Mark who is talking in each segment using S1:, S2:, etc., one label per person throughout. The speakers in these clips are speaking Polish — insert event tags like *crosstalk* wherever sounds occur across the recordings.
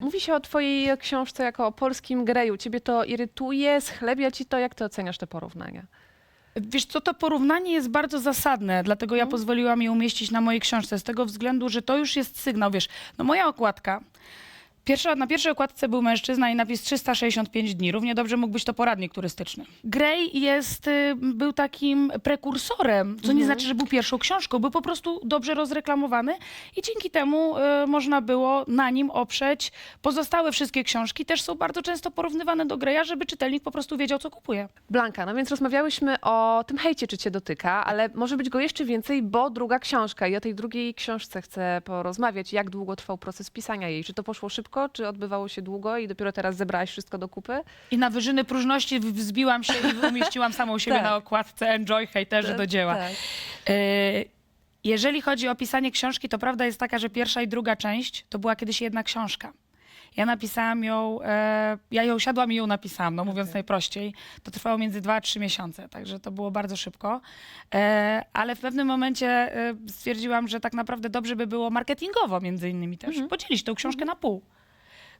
S1: Mówi się o twojej książce jako o polskim greju. Ciebie to irytuje, schlebia ci to? Jak ty oceniasz te porównania?
S2: Wiesz co, to porównanie jest bardzo zasadne, dlatego ja pozwoliłam je umieścić na mojej książce, z tego względu, że to już jest sygnał, wiesz, no moja okładka, pierwsza, na pierwszej okładce był mężczyzna i napis 365 dni, równie dobrze mógł być to poradnik turystyczny. Grey jest, y, był takim prekursorem, co nie znaczy, że był pierwszą książką, był po prostu dobrze rozreklamowany i dzięki temu y, można było na nim oprzeć pozostałe wszystkie książki, też są bardzo często porównywane do Greya, żeby czytelnik po prostu wiedział, co kupuje.
S1: Blanka, no więc rozmawiałyśmy o tym hejcie, czy cię dotyka, ale może być go jeszcze więcej, bo druga książka i o tej drugiej książce chcę porozmawiać. Jak długo trwał proces pisania jej? Czy to poszło szybko, czy odbywało się długo i dopiero teraz zebrałaś wszystko do kupy?
S2: I na wyżyny próżności wzbiłam się i umieściłam samą siebie
S1: Tak.
S2: na okładce Enjoy hejterzy do dzieła.
S1: Tak.
S2: Y, Jeżeli chodzi o pisanie książki, to prawda jest taka, że pierwsza i druga część to była kiedyś jedna książka. Ja napisałam ją, e, ja ją siadłam i ją napisałam, no mówiąc najprościej. To trwało między dwa a trzy miesiące, także to było bardzo szybko. E, ale w pewnym momencie e, stwierdziłam, że tak naprawdę dobrze by było marketingowo między innymi też podzielić tą książkę na pół.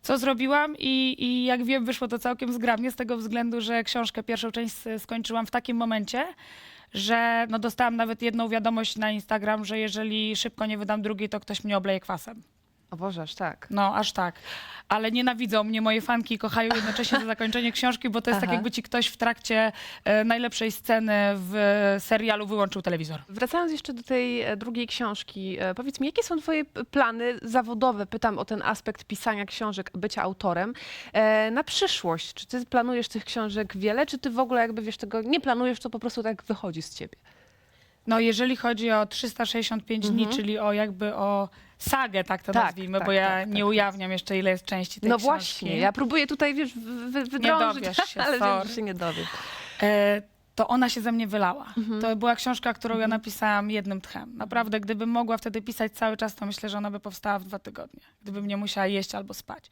S2: Co zrobiłam i, i jak wiem, wyszło to całkiem zgrabnie z tego względu, że książkę pierwszą część skończyłam w takim momencie, że no dostałam nawet jedną wiadomość na Instagram, że jeżeli szybko nie wydam drugiej, to ktoś mnie obleje kwasem.
S1: O Boże, aż tak.
S2: No, aż tak. Ale nienawidzą mnie moje fanki i kochają jednocześnie za zakończenie książki, bo to jest tak,
S1: Aha.
S2: jakby ci ktoś w trakcie e, najlepszej sceny w serialu wyłączył telewizor.
S1: Wracając jeszcze do tej e, drugiej książki, e, powiedz mi, jakie są twoje p- plany zawodowe? Pytam o ten aspekt pisania książek, bycia autorem. E, na przyszłość, czy ty planujesz tych książek wiele, czy ty w ogóle jakby, wiesz, tego nie planujesz, to po prostu tak wychodzi z ciebie?
S2: No, jeżeli chodzi o 365 dni, czyli o jakby o sagę, tak to
S1: Mhm. Tak,
S2: nazwijmy,
S1: tak,
S2: bo ja
S1: tak,
S2: nie
S1: tak.
S2: ujawniam jeszcze, ile jest części tej
S1: No
S2: książki.
S1: właśnie, ja próbuję tutaj, wiesz, wy- wy- wydrążyć,
S2: dowiesz się, *laughs*
S1: ale wiem,
S2: sorry.
S1: że się nie dowiem.
S2: E, to ona się ze mnie wylała.
S1: Mhm.
S2: To była książka, którą ja napisałam jednym tchem. Naprawdę, gdybym mogła wtedy pisać cały czas, to myślę, że ona by powstała w dwa tygodnie. Gdybym nie musiała jeść albo spać.